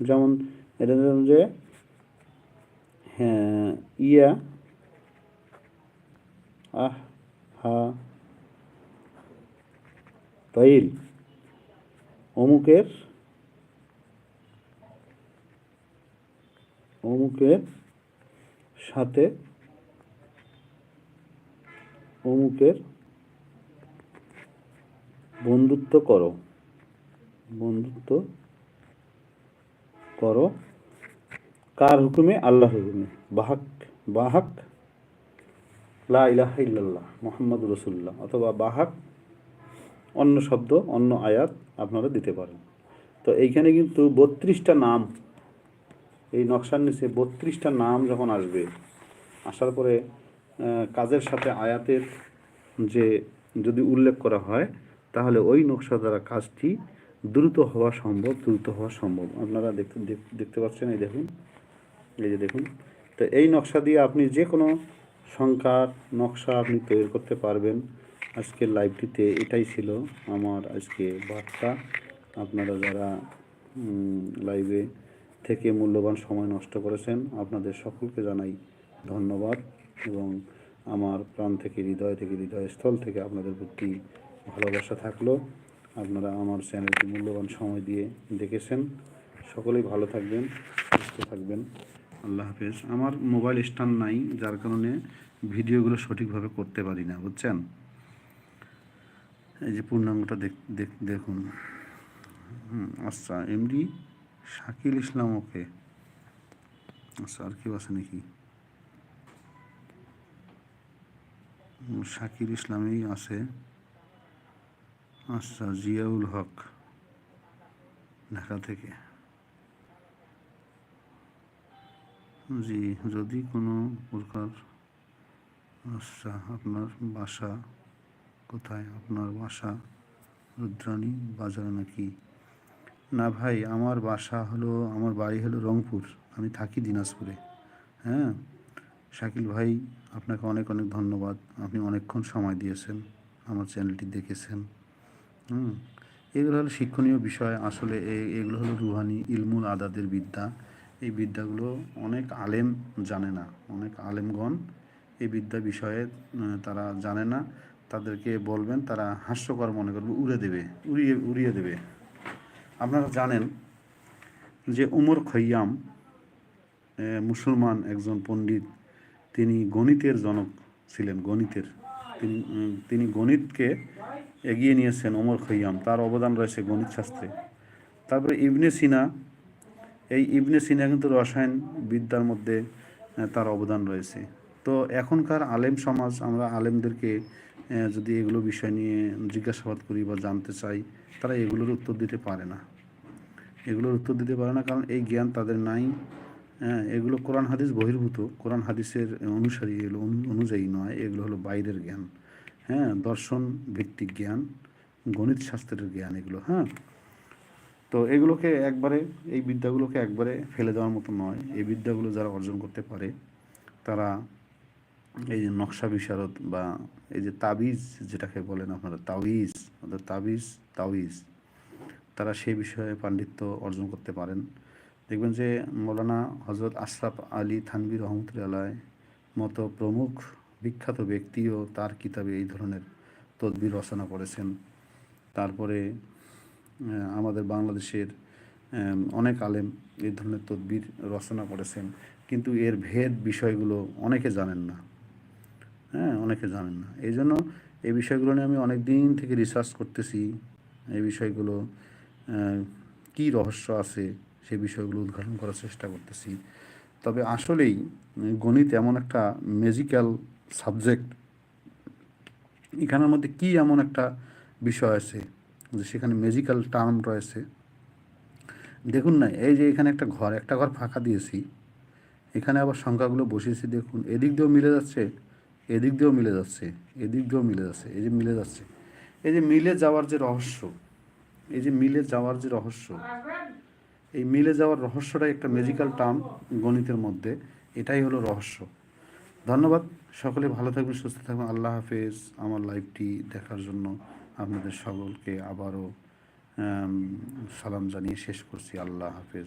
যেমন এটা যে হ্যাঁ ইয়া, আহ, হা, তাইল, অমুকের অমুকের সাথে, অমুকের বন্ধুত্ব করো, বন্ধুত্ব করো। কার হুকুমে? আল্লাহ হুকুমে। বাহাক বাহাক, লা ইলাহা ইল্লাল্লাহ মোহাম্মদ রসুল্লাহ অথবা বাহাক, অন্য শব্দ, অন্য আয়াত আপনারা দিতে পারেন। তো এইখানে কিন্তু বত্রিশটা নাম, এই নকশার নিচে বত্রিশটা নাম যখন আসবে, আসার পরে কাজের সাথে আয়াতের যে যদি উল্লেখ করা হয়, তাহলে ওই নকশা দ্বারা কাজটি দ্রুত হওয়া সম্ভব, দ্রুত হওয়া সম্ভব। আপনারা দেখতে দেখতে পাচ্ছেন, এই দেখুন, এই যে দেখুন। তো এই নকশা দিয়ে আপনি যে কোনো সংখ্যার নকশা আপনি তৈরি করতে পারবেন। আজকের লাইভটিতে এটাই ছিল আমার আজকে বার্তা। আপনারা যারা লাইভে থেকে মূল্যবান সময় নষ্ট করেছেন, আপনাদের সকলকে জানাই ধন্যবাদ এবং আমার প্রাণ থেকে, হৃদয় থেকে, হৃদয়স্থল থেকে আপনাদের প্রতি ভালোবাসা থাকল। আপনারা আমার চ্যানেলটি মূল্যবান সময় দিয়ে দেখেছেন। সকলেই ভালো থাকবেন, সুস্থ থাকবেন। আল্লাহ হাফেজ। আমার মোবাইল স্ট্যান্ড নাই, যার কারণে ভিডিওগুলো সঠিকভাবে করতে পারি না, বুঝছেন? এই যে পূর্ণাঙ্গটা দেখ, দেখ- দেখুন। আচ্ছা এমডি শাকিল ইসলাম, ওকে। আচ্ছা আর কেউ আছে নাকি? শাকিল ইসলামই আছে। আচ্ছা জিয়াউল হক, ঢাকা থেকে। জি, যদি কোনো প্রকার আচ্ছা আপনার বাসা কোথায়? আপনার বাসা রুদ্রাণী বাজার নাকি? না ভাই, আমার বাসা হলো, আমার বাড়ি হলো রংপুর। আমি থাকি দিনাজপুরে। হ্যাঁ? শাকিল ভাই, আপনাকে অনেক অনেক ধন্যবাদ। আপনি অনেকক্ষণ সময় দিয়েছেন, আমার চ্যানেলটি দেখেছেন। হুম। এগুলো হলো শিক্ষণীয় বিষয়। আসলে এগুলো হলো রুহানি ইলমুল আদাদের বিদ্যা। এই বিদ্যাগুলো অনেক আলেম জানে না। অনেক আলেমগণ এই বিদ্যা বিষয়ে তারা জানে না। তাদেরকে বলবেন, তারা হাস্যকর মনে করবে, উড়ে দেবে, উড়িয়ে উড়িয়ে দেবে। আপনারা জানেন যে উমর খৈয়াম মুসলমান একজন পণ্ডিত। তিনি গণিতের জনক ছিলেন, গণিতের। তিনি গণিতকে এগিয়ে নিয়েছেন ওমর খৈয়াম। তার অবদান রয়েছে গণিত শাস্ত্রে। তারপরে ইবনে সিনা, এই ইবনে সিনা কিন্তু রসায়ন বিদ্যার মধ্যে তার অবদান রয়েছে। তো এখনকার আলেম সমাজ, আমরা আলেমদেরকে যদি এগুলো বিষয় নিয়ে জিজ্ঞাসাবাদ করি বা জানতে চাই, তারা এগুলোর উত্তর দিতে পারে না। এগুলোর উত্তর দিতে পারে না কারণ এই জ্ঞান তাদের নাই। হ্যাঁ এগুলো কোরআন হাদিস বহির্ভূত। কোরআন হাদিসের অনুসারী এগুলো অনুযায়ী নয়, এগুলো হলো বাইরের জ্ঞান। হ্যাঁ দর্শন ভিত্তিক জ্ঞান, গণিত শাস্ত্রের জ্ঞান এগুলো হ্যাঁ। তো এগুলোকে একবারে, এই বিদ্যাগুলোকে একবারে ফেলে দেওয়ার মতো নয়। এই বিদ্যাগুলো যারা অর্জন করতে পারে, তারা এই যে নকশা বিশারদ বা এই যে তাবিজ যেটাকে বলেন আপনারা, তাবিজ অর্থাৎ তাবিজ তাবিজ, তারা সেই বিষয়ে পাণ্ডিত্য অর্জন করতে পারেন। দেখবেন যে মৌলানা হজরত আশরাফ আলী থানবী রহমতুল্লাহ মতো প্রমুখ বিখ্যাত ব্যক্তিও তার কিতাবে এই ধরনের তদবির রচনা করেছেন। তারপরে আমাদের বাংলাদেশের অনেক আলেম এই ধরনের তদবির রচনা করেছেন। কিন্তু এর ভেদ বিষয়গুলো অনেকে জানেন না। হ্যাঁ অনেকে জানেন না। এই জন্য এই বিষয়গুলো নিয়ে আমি অনেক দিন থেকে রিসার্চ করতেছি। এই বিষয়গুলো কী রহস্য আছে? সেই বিষয়গুলো উদ্ঘাটন করার চেষ্টা করতেছি। তবে আসলেই গণিত এমন একটা ম্যাজিক্যাল সাবজেক্ট এখানের মধ্যে কি এমন একটা বিষয় আছে যে সেখানে ম্যাজিক্যাল টার্ম রয়েছে? দেখুন না, এই যে এখানে একটা ঘর একটা ঘর ফাঁকা দিয়েছি। এখানে আবার সংখ্যাগুলো বসিয়েছি, দেখুন, এদিক দিয়েও মিলে যাচ্ছে, এদিক দিয়েও মিলে যাচ্ছে, এদিক দিয়েও মিলে যাচ্ছে, এই যে মিলে যাচ্ছে। এই যে মিলে যাওয়ার যে রহস্য, এই যে মিলে যাওয়ার যে রহস্য এই মিলে যাওয়ার রহস্যটাই একটা ম্যাজিক্যাল টার্ম গণিতের মধ্যে। এটাই হলো রহস্য। ধন্যবাদ। সকলে ভালো থাকবেন, সুস্থ থাকবেন। আল্লাহ হাফেজ। আমার লাইভটি দেখার জন্য আপনাদের সকলকে আবারও সালাম জানিয়ে শেষ করছি। আল্লাহ হাফেজ।